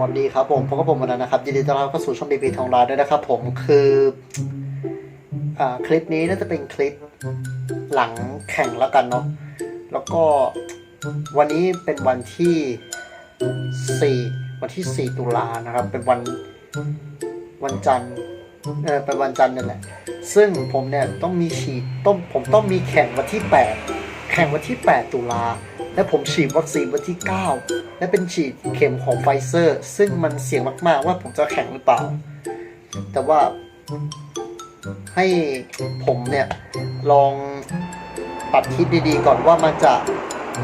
วัสดีครับผมพบกับผมวันนั้นนะครับยินดีต้อนรับเข้าสู่ช่องบีบีทองร้านด้วยนะครับผมคืออคลิปนี้น่าจะเป็นคลิปหลังแข่งแล้วกันเนาะแล้วก็วันนี้เป็นวันที่ 4 วันที่ 4 ตุลานะครับ เป็นวันวันจันทร์เออเป็นวันจันทร์นั่นแหละซึ่งผมเนี่ยต้องมีฉีดต้องผมต้องมีแข่งวันที่ 8 แข่งวันที่ 8 ตุลา และผมฉีดวัคซีนวันที่ 9 และเป็นฉีดเข็มของไฟเซอร์ ซึ่งมันเสี่ยงมากๆว่าผมจะแข่งหรือเปล่า แต่ว่าให้ผมเนี่ยลองปรับคิดดีๆ ก่อนว่ามันจะ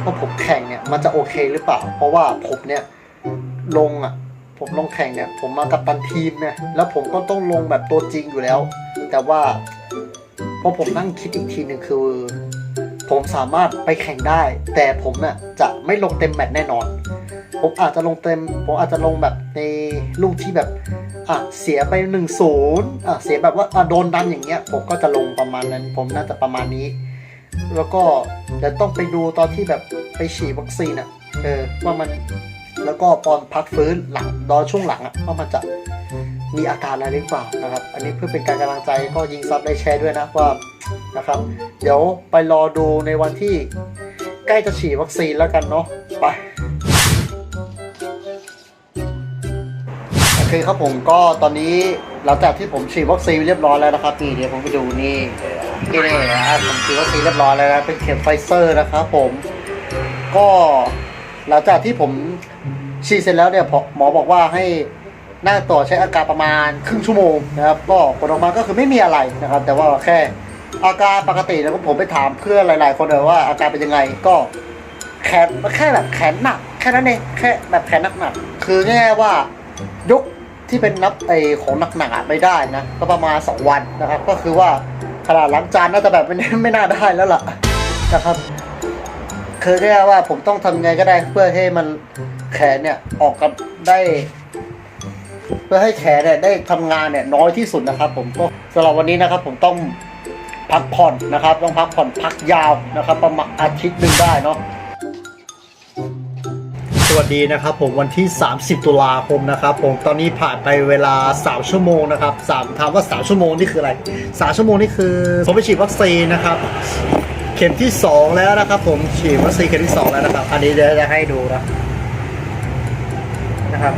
ว่าผมแข่งเนี่ยมันจะโอเคหรือเปล่า เพราะว่าผมเนี่ยลงอะผมลงแข่งเนี่ย ผมมากับตันทีมเนี่ยแล้วผมก็ต้องลงแบบตัวจริงอยู่แล้ว แต่ว่าพอผมนั่งคิดอีกทีหนึ่งคือ ผมสามารถไปแข่งได้ แต่ผมน่ะจะไม่ลงเต็มแมตช์แน่นอน ผมอาจจะลงเต็ม ผมอาจจะลงแบบในลูกที่แบบอะเสียไปหนึ่งศูนย์อะเสียแบบว่าอะโดนดันอย่างเงี้ย ผมก็จะลงประมาณนั้น ผมน่าจะประมาณนี้ แล้วก็เดี๋ยวต้องไปดูตอนที่แบบไปฉีดวัคซีนอะเออว่ามันแล้วก็ตอนพักฟื้นหลังตอนช่วงหลังอะว่ามันจะ มีอาการอะไรหรือเปล่านะครับ อันนี้เพื่อเป็นการกำลังใจก็ยิงซับได้แชร์ด้วยนะว่านะครับ เดี๋ยวไปรอดูในวันที่ใกล้จะฉีดวัคซีนแล้วกันเนาะไปโอเคครับผมก็ตอนนี้หลังจากที่ผมฉีดวัคซีนเรียบร้อยแล้วนะครับนี่เดี๋ยวผมไปดูนี่นี่นี่นะผมฉีดวัคซีนเรียบร้อยแล้วนะเป็นเข็มไฟเซอร์นะครับผมก็หลังจากที่ผมฉีดเสร็จแล้วเนี่ยหมอบอกว่าให้ หน้าต่อใช้อาการประมาณครึ่งชั่วโมงนะครับก็ผลออกมาก็คือไม่มีอะไรนะครับ แต่ว่าแค่อาการปกติแล้วผมไปถามเพื่อนหลาย ๆ คนเลยว่าอาการเป็นยังไงก็แขนแค่แบบแขนหนักแค่นั้นเองแค่แบบแขนหนักๆคือง่ายๆว่ายกที่เป็นนับไอของหนักๆอะไม่ได้นะก็ประมาณสองวันนะครับ ก็คือว่าขนาดล้างจานน่าจะแบบไม่ไม่น่าได้แล้วล่ะนะครับคือแค่ว่าผมต้องทำไงก็ได้เพื่อให้มันแขนเนี่ยออกกันได้ พื่อให้แขนเนี่ยได้ทำงานเนี่ยน้อยที่สุดนะครับ ผมก็สำหรับวันนี้นะครับ ผมต้องพักผ่อนนะครับ ต้องพักผ่อนพักยาวนะครับ ประมาณอาทิตย์หนึ่งได้เนาะสวัสดีนะครับผมวันที่ 30 ตุลาคมนะครับผมตอนนี้ผ่านไปเวลา 3 ชั่วโมงนะครับสามถามว่า 3 ชั่วโมงนี่คืออะไร 3 ชั่วโมงนี่คือผมไปฉีดวัคซีนนะครับเข็มที่ 2 แล้วนะครับ ผมฉีดวัคซีนเข็มที่ 2 แล้วนะครับ อันนี้เดี๋ยวจะให้ดูนะนะครับ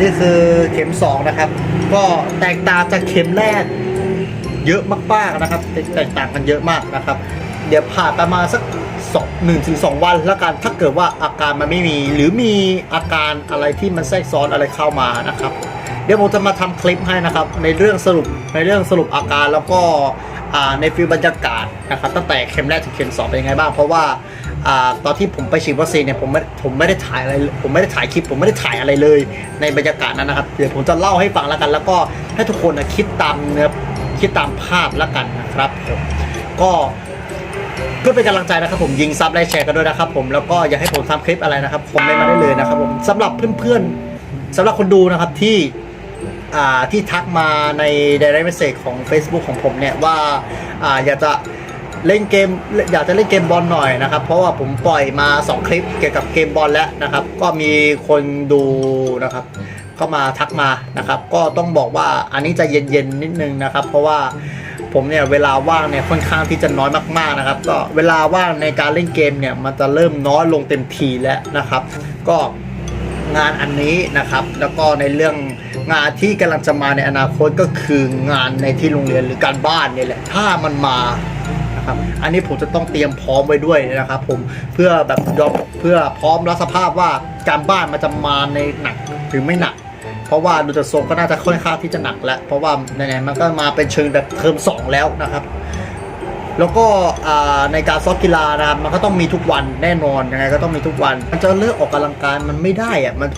นี่คือเข็ม2นะครับ ก็แตกต่างจากเข็มแรก เยอะมากๆนะครับ แตกต่างกันเยอะมากนะครับ เดี๋ยวผ่านประมาณสักสองหนึ่งถึงสองวันแล้วกันถ้าเกิดว่าอาการมันไม่มี หรือมีอาการอะไรที่มันแทรกซ้อนอะไรเข้ามานะครับ เดี๋ยวผมจะมาทำคลิปให้นะครับ ในเรื่องสรุปในเรื่องสรุปอาการแล้วก็ในฟิลบรรยากาศนะครับ ตั้งแต่เข็มแรกถึงเข็มสองเป็นยังไงบ้างเพราะว่า ตอนที่ผมไปฉีดวัคซีนเนี่ยผมไม่ผมไม่ได้ถ่ายอะไรผมไม่ได้ถ่ายคลิป ผมไม่ได้ถ่ายอะไรเลย ในบรรยากาศนั้นนะครับเดี๋ยวผมจะเล่าให้ฟังแล้วกัน แล้วก็ให้ทุกคนนะคิดตามเนื้อคิดตามภาพแล้วกันนะครับก็เพื่อเป็นกำลังใจนะครับผมยิงซับไลค์แชร์กันด้วยนะครับผมแล้วก็อยากให้ผมทำคลิปอะไรนะครับคอมเมนต์มาได้เลยนะครับผมสำหรับเพื่อนๆสำหรับคนดูนะครับที่อ่าที่ทักมาใน direct message ของ Facebook ของผมเนี่ยว่าอ่าอยากจะ เล่นเกมอยากจะเล่นเกมบอลหน่อยนะครับ เพราะว่าผมปล่อยมา 2 คลิปเกี่ยวกับเกมบอลแล้วนะครับ ก็มีคนดูนะครับเข้ามาทักมานะครับ ก็ต้องบอกว่าอันนี้จะเย็นๆนิดนึงนะครับ เพราะว่าผมเนี่ยเวลาว่างเนี่ยค่อนข้างที่จะน้อยมากๆนะครับ ก็เวลาว่างในการเล่นเกมเนี่ยมันจะเริ่มน้อยลงเต็มทีแล้วนะครับ ก็งานอันนี้นะครับ แล้วก็ในเรื่องงานที่กำลังจะมาในอนาคตก็คืองานในที่โรงเรียนหรือการบ้านเนี่ยแหละถ้ามันมา นะครับ อันนี้ผมจะต้องเตรียมพร้อมไว้ด้วยนะครับ ผมเพื่อแบบยอมเพื่อพร้อมรับสภาพว่าการบ้านมันจะมาในหนักหรือไม่หนัก เพราะว่าดูจากทรงก็น่าจะค่อนข้างที่จะหนักแล้วเพราะว่าไหนๆมันก็มาเป็นเชิงแบบเทอมสองแล้วนะครับแล้วก็ในการซ้อมกีฬานะครับมันก็ต้องมีทุกวันแน่นอนยังไงก็ต้องมีทุกวัน มันจะเลิกออกกำลังกายมันไม่ได้อะมัน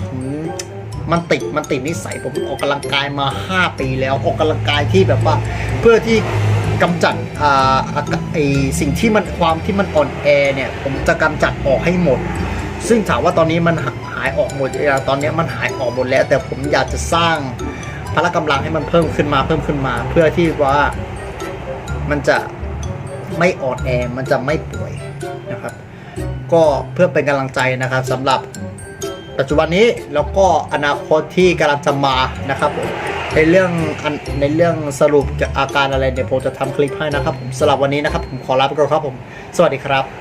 มันติดมันติดนิสัยผมออกกำลังกายมา 5 ปีแล้วออกกำลังกายที่แบบว่า เพื่อที่ กำจัดอ่าอาการไอสิ่งที่มันความที่มันอ่อนแอเนี่ย ผมจะกำจัดออกให้หมด ซึ่งถามว่าตอนนี้มันหายออกหมดหรือยังตอนนี้มันหายออกหมดแล้ว แต่ผมอยากจะสร้างพละกำลังให้มันเพิ่มขึ้นมาเพิ่มขึ้นมา เพื่อที่ว่ามันจะไม่อ่อนแอมันจะไม่ป่วยนะครับ ก็เพื่อเป็นกำลังใจนะครับสำหรับปัจจุบันนี้แล้วก็อนาคตที่กำลังจะมานะครับผม ในเรื่องในเรื่องสรุปอาการอะไรเดี๋ยวผมจะทำคลิปให้นะครับผมสำหรับวันนี้นะครับผมขอลาไปก่อนครับผม สวัสดีครับ